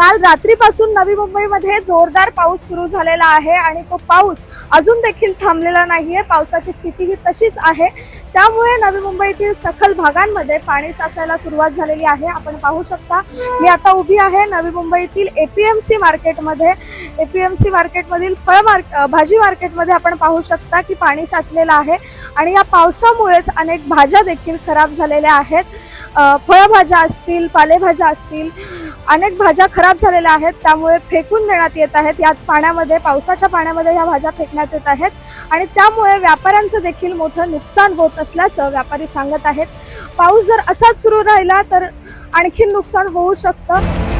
काल रात्रीपासून नवी मुंबईमध्ये जोरदार पाऊस सुरू झालेला आहे आणि तो पाऊस अजून देखील थांबलेला नाहीये. पावसाची स्थिती ही तशीच आहे. त्यामुळे नवी मुंबईतील सखल भागांमध्ये पाणी साचायला सुरुवात झालेली आहे. आपण पाहू शकता मी आता उभी आहे नवी मुंबईतील एपीएमसी मार्केटमध्ये. एपीएमसी मार्केटमधील फळ मार्क भाजी मार्केटमध्ये आपण पाहू शकता की पाणी साचलेलं आहे आणि या पावसामुळेच अनेक भाज्या देखील खराब झालेल्या आहेत. फळभाज्या असतील पालेभाज्या असतील अनेक भाज्या खराब झालेल्या आहेत त्यामुळे फेकून देण्यात येत आहेत. याच पाण्यामध्ये पावसाच्या पाण्यामध्ये ह्या भाज्या फेकण्यात येत आहेत. आणि त्यामुळे व्यापाऱ्यांचं देखील मोठं नुकसान होत असल्याचं व्यापारी सांगत आहेत. पाऊस जर असाच सुरू राहिला तर आणखीन नुकसान होऊ शकतं.